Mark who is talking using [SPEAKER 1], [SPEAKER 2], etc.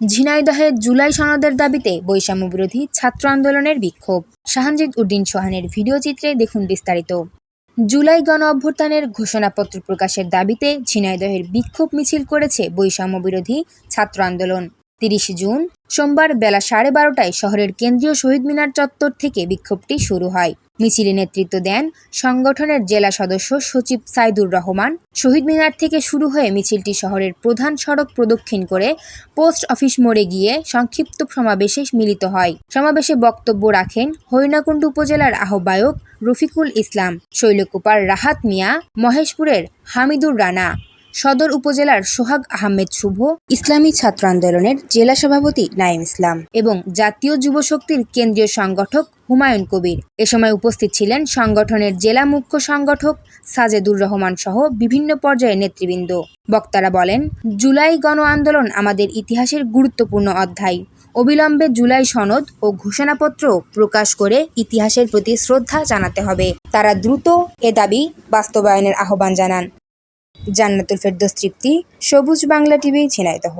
[SPEAKER 1] ঝিনাইদহে জুলাই সনদের দাবিতে বৈষম্য বিরোধী ছাত্র আন্দোলনের বিক্ষোভ। শাহানজিদ উদ্দিন সোহানের ভিডিও চিত্রে দেখুন বিস্তারিত। জুলাই গণ অভ্যুত্থানের ঘোষণাপত্র প্রকাশের দাবিতে ঝিনাইদহের বিক্ষোভ মিছিল করেছে বৈষম্য বিরোধী ছাত্র আন্দোলন। তিরিশে জুন, সোমবার বেলা সাড়ে বারোটায় শহরের কেন্দ্রীয় শহীদ মিনার চত্বর থেকে বিক্ষোভটি শুরু হয়। মিছিলে নেতৃত্ব দেন সংগঠনের জেলা সদস্য সচিব সাইদুর রহমান। শহীদ মিনার থেকে শুরু হয়ে মিছিলটি শহরের প্রধান সড়ক প্রদক্ষিণ করে পোস্ট অফিস মোড়ে গিয়ে সংক্ষিপ্ত সমাবেশে মিলিত হয়। সমাবেশে বক্তব্য রাখেন হরিণাকুণ্ড উপজেলার আহ্বায়ক রফিকুল ইসলাম, শৈলকুপার রাহাত মিয়া, মহেশপুরের হামিদুর রানা। সদর উপজেলার সোহাগ আহমেদ শুভ, ইসলামী ছাত্র আন্দোলনের জেলা সভাপতি নাইম ইসলাম এবং জাতীয় যুব শক্তির কেন্দ্রীয় সংগঠক হুমায়ুন কবির। এ সময় উপস্থিত ছিলেন সংগঠনের জেলা মুখ্য সংগঠক সাজেদুর রহমান সহ বিভিন্ন পর্যায়ের নেতৃবৃন্দ। বক্তারা বলেন, জুলাই গণ আন্দোলন আমাদের ইতিহাসের গুরুত্বপূর্ণ অধ্যায়। অবিলম্বে জুলাই সনদ ও ঘোষণাপত্র প্রকাশ করে ইতিহাসের প্রতি শ্রদ্ধা জানাতে হবে। তারা দ্রুত এ দাবি বাস্তবায়নের আহ্বান জানান। জান্নাতুল ফেরদৌস তৃপ্তি সবুজ বাংলা টিভি ঝিনাইদহ।